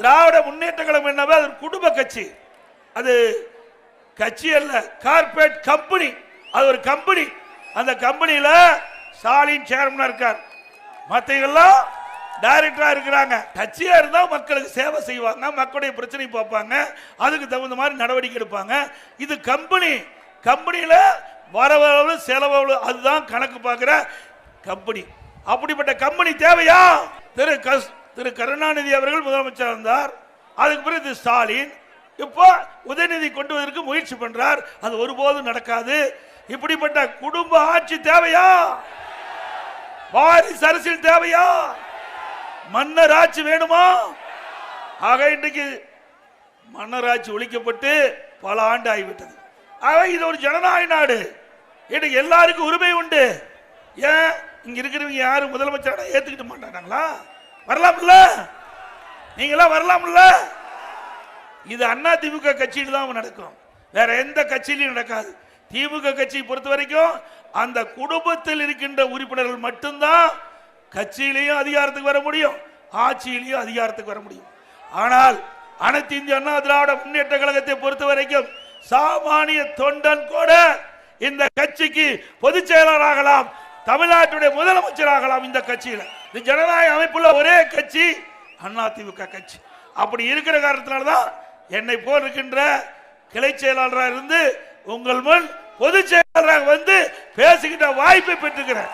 திராவிட முன்னேற்ற கழகம் என்னவே அது குடும்ப கட்சி. அது கட்சி அல்ல கார்பரேட் கம்பெனி அது ஒரு கம்பெனி அந்த கம்பெனியில ஸ்டாலின் சேர்மனா இருக்கார். மற்றவங்கெல்லாம் டைரக்டரா இருக்கிறாங்க. கட்சியா இருந்தா மக்களுக்கு சேவை செய்வாங்க மக்களுடைய பிரச்சனை பார்ப்பாங்க அதுக்கு தகுந்த மாதிரி நடவடிக்கை எடுப்பாங்க. இது கம்பெனி கம்பெனியில வரவளவு செலவளவு அதுதான் கணக்கு பார்க்குற கம்பெனி அப்படிப்பட்ட கம்பெனி தேவையா? திரு கஸ் திரு கருணாநிதி அவர்கள் முதலமைச்சர் இருந்தார். அதுக்கு பிறகு ஸ்டாலின். இப்போ உதயநிதி கொண்டு வருவதற்கு முயற்சி பண்றார். அது ஒருபோதும் நடக்காது. இப்படிப்பட்ட குடும்ப ஆட்சி தேவையா? வாரிசு அரசியல் தேவையா? மன்னர் ஆட்சி வேணுமா? ஆக இன்றைக்கு மன்னர் ஆட்சி ஒழிக்கப்பட்டு பல ஆண்டு ஆகிவிட்டது. ஆக இது ஒரு ஜனநாயக நாடு. இன்னைக்கு எல்லாருக்கும் உரிமை உண்டு. ஏன்? இங்க இருக்கிறவங்க யாரும் முதலமைச்சர் ஏத்துக்கிட்டு மாட்டாங்களா வரலாம்ல? நீங்களாம் வரலாம்ல? இது அண்ணா திமுக கட்சியில் தான் நடக்கும். வேற எந்த கட்சியிலையும் நடக்காது. திமுக கட்சியை பொறுத்த வரைக்கும் அந்த குடும்பத்தில் இருக்கின்ற உறுப்பினர்கள் மட்டும்தான் கட்சியிலையும் அதிகாரத்துக்கு வர முடியும் ஆட்சியிலையும் அதிகாரத்துக்கு வர முடியும். ஆனால் அனைத்து இந்திய அண்ணா திராவிட முன்னேற்ற கழகத்தை பொறுத்த வரைக்கும் சாமானிய தொண்டன் கூட இந்த கட்சிக்கு பொதுச் செயலாளராகலாம் தமிழ்நாட்டுடைய முதலமைச்சராகலாம் இந்த கட்சியில். இந்த ஜனநாயக அமைப்புள்ள ஒரே கட்சி அதிமுக கட்சி. அப்படி இருக்கிற காரணத்தினால தான் என்னை போல் இருக்கின்ற கிளை செயலாளராக இருந்து உங்கள் முன் பொதுச் செயலாளராக வந்து பேசுகின்ற வாய்ப்பை பெற்றுக்கிறேன்.